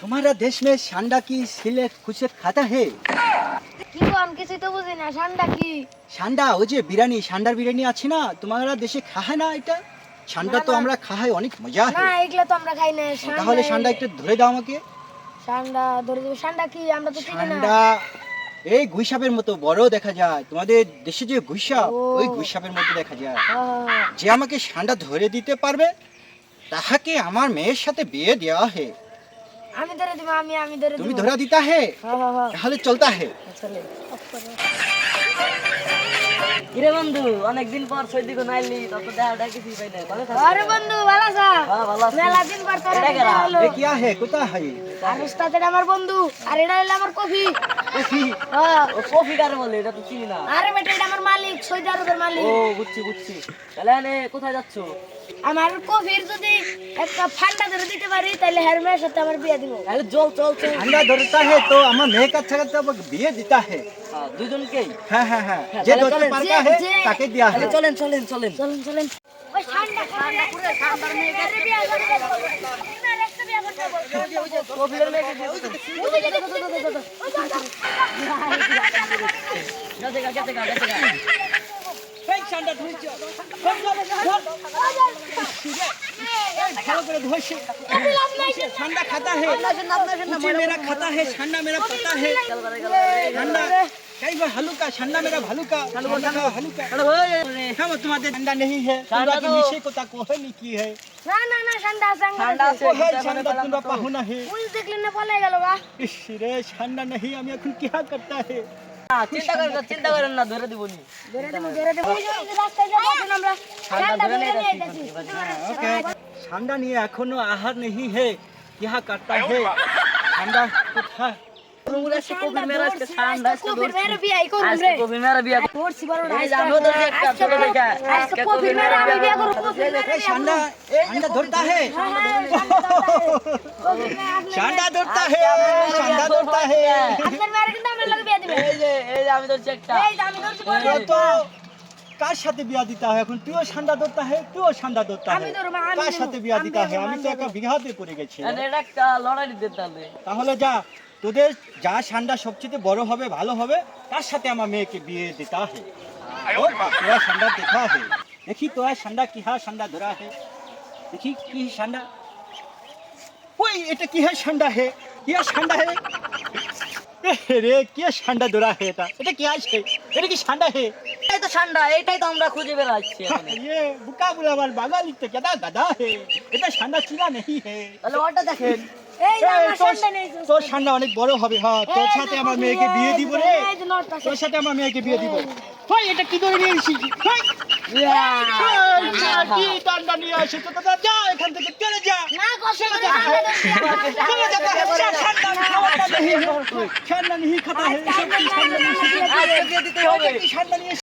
তোমার দেশ মে সান্ডা কি সিলেট খুশের খাতা হে কি কিছু তো বুঝি না সান্ডা কি সান্ডা ওই যে বিরিয়ানি সান্ডার বিরিয়ানি আছে না তোমারা দেশে খায় না এটা সান্ডা তো আমরা খাই অনেক মজা না এগুলো তো আমরা খাই না তাহলে সান্ডা একটু ধরে দাও আমাকে ঠান্ডা ধরে দেবো ঠান্ডা কি? আমরা তো চিনি না। সান্ডা এই গুইসাপের মতো বড় দেখা যায়। তোমাদের দেশে যে গুইসাপ। ওই গুইসাপের মতো দেখা যায়। হ্যাঁ, যে আমাকে সান্ডা ধরে দিতে পারবে তাহাকে আমার মেয়ের সাথে বিয়ে দেওয়া হে। আমি ধরে দিব আমি আমি ধরে তুমি ধরা দিতা হে? হ্যাঁ হ্যাঁ হ্যাঁ। তাহলে চলতা হে। চলে। কিরে বন্ধু অনেকদিন পর সৈদিকে নাইলি তত দেখা ডাকিছি পাই না ভালো থাকো। আরে বন্ধু ভালো আছো? হ্যাঁ ভালো আছি। মেলা দিন পর তোরা এটা দেখা হলো। এ কিয়া হে কোথা হাই আর উস্তাদ আমার বন্ধু আর এটা হলো আমার কফি। কফি? হ্যাঁ। ও কফি কারে বলে এটা তো চিনি না। আরে বেটা এটা আমার মালিক সৌদি আরবের মালিক। ও বুঝছি বুঝছি। তাহলে কোথায় যাচ্ছো? আমার কফির যদি একটা ফান্ডা ধরে দিতে পারি তাহলে হেরমের সাথে আমার বিয়ে দিব। তাহলে চল চল চল। সান্ডা ধরতা হে তো আমার মেয়ে কাছে কাছে আমাকে বিয়ে দিতা হে। হ্যাঁ, দুজনকেই? হ্যাঁ হ্যাঁ হ্যাঁ। হ্যাঁ, যে ধরতে চলেন, পারতা হে তাকে দেয়া হে। চলেন চলেন চলেন। চলেন চলেন। ওই ঠান্ডা ঠান্ডা পুরো ঠান্ডার মেয়ে গেছে বিয়ে করতে বলব। কফির মেয়েকে দিয়ে দিতে। গেছে গা, গেছে গা, গেছে গা। এই সান্ডা ধরছ ভালো করে ধরছে ঠান্ডা খাতা হে मुझे मेरा खाता है ठंडा मेरा पता है ठंडा कई बार हलुका ठंडा मेरा भलुका ठंडा का हलुका তাহলে ওই, हम तुम्हारे ठंडा नहीं है ठंडा ठंडा की तो- नीचे को ताको है नहीं की है না না না ঠান্ডা আছে ঠান্ডা আছে वो है কিন্তু এখন ठंडा বললাম तुम्हारा তো। पाहुना है পুলিশ দেখলেন না পলাই গেল গা इस रे ठंडा नहीं हम এখন क्या करता है না, ঠান্ডা নিয়ে এখনও আহার নেই হে ইহা কাটতা হে? ঠান্ডা কোথায়? ধরতা হে। ঠান্ডা আমি ধরছি একটা। কার সাথে বিয়া দিতে হয়? এখন তুইও সান্ডা ধরতা হে তুইও সান্ডা ধরতা কার সাথে বিয়া দিতে হয়? আমি তো একটা বিঘাতে পড়ে গেছি। এটা এটা একটা লড়াই দিতে তাহলে তাহলে যা তোদের যা সান্ডা সবচেয়ে বড় হবে ভালো হবে তার সাথে আমার মেয়েকে বিয়ে দিতে হে ও তোরা সান্ডা দেখা হে দেখি তোরা সান্ডা কি হা সান্ডা ধরা হে দেখি কি সান্ডা? ওই এটা কি হে সান্ডা হে? কি হে সান্ডা হে? রে কি হে সান্ডা ধরা হে এটা এটা কি আছে এটা কি সান্ডা হে এই তো ঠান্ডা এইটাই তো আমরা খুঁজে বেড়াচ্ছি এখন। ये बुका बुलावर बागा लिखते क्या गधा है এটা ঠান্ডা চিনা नहीं है তাহলে ওটা দেখেন এই যে এই, আমার তোর- সামনে নেই তোর ঠান্ডা অনেক বড় হবে হ্যাঁ তোর এই যে সাথে আমার কফি, মেয়েকে বিয়ে এই দিব যে- রে এই যে নটটা তোর সাথে আমার মেয়েকে বিয়ে দিব ভাই এটা কি ধরে নিয়ে এসেছিস ভাই ইয়া, কি ঠান্ডা নিয়ে আসে তো দাদা যা এখান থেকে চলে যা না কষ্ট চলে করে যা ঠান্ডা ধরছি চলে যা ঠান্ডা খাওয়াটা नहीं है खेलना नहीं खतरा है सब चीज खेलना नहीं सीखना है